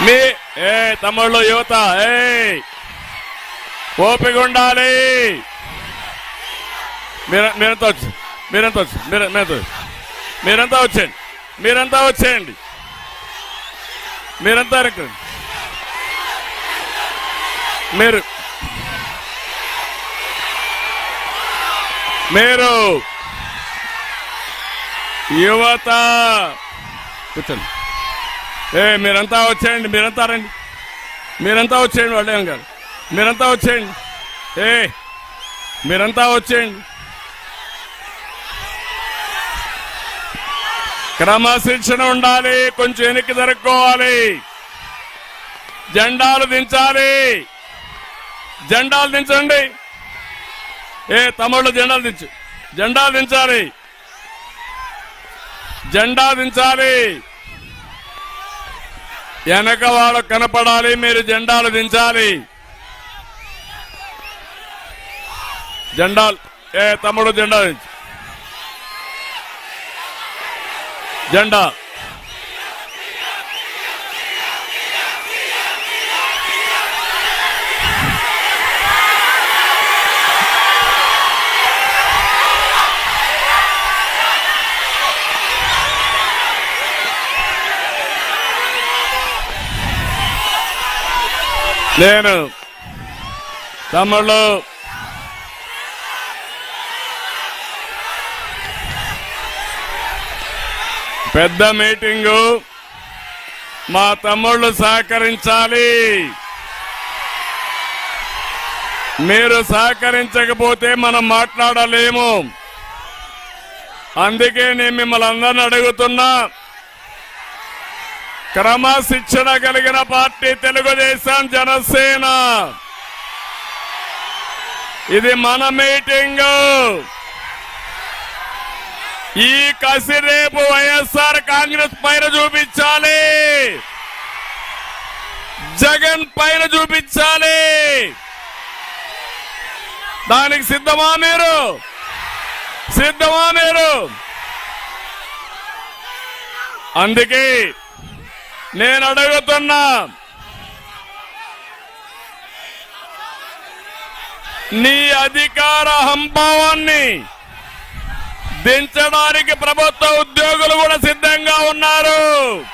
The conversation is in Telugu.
మీ ఏ తమ్ముళ్ళు యువత ఏ ఓపిక ఉండాలి మీరు మీరంతా వచ్చి మీరంతా వచ్చి మీరు మీరంతా మీరంతా వచ్చేయండి మీరంతా వచ్చేయండి మీరంతా రండి. మీరు మీరు యువత కూర్చోండి. ఏ మీరంతా వచ్చేయండి మీరంతా రండి. మీరంతా వచ్చేయండి వాళ్ళు గారు. మీరంతా వచ్చేయండి. ఏ మీరంతా వచ్చేయండి. క్రమశిక్షణ ఉండాలి కొంచెం వెనక్కి జరుపుకోవాలి జెండాలు దించాలి. జెండాలు దించండి. ఏ తమ్ముళ్ళు జెండాలు దించు. జెండాలు దించాలి. జెండా దించాలి. వెనక వాళ్ళు కనపడాలి మీరు జెండాలు దించాలి. జెండాలు ఏ తమ్ముడు జెండా దించు. జెండా. నేను తమ్ముళ్ళు. పెద్ద మీటింగు. మా తమ్ముళ్ళు సహకరించాలి. మీరు సహకరించకపోతే మనం మాట్లాడలేము. అందుకే నేను మిమ్మల్ని అందరిని అడుగుతున్నా. క్రమశిక్షణ కలిగిన పార్టీ తెలుగుదేశం జనసేన. ఇది మన మీటింగ్. ఈ కసి రేపు వైఎస్ఆర్ కాంగ్రెస్ పైన చూపించాలి. జగన్ పైన చూపించాలి. దానికి సిద్ధమా మీరు? సిద్ధమా మీరు? అందుకే నేను అడుగుతున్నా. నీ అధికార హంభావాన్ని దించడానికి ప్రభుత్వ ఉద్యోగులు కూడా సిద్ధంగా ఉన్నారు.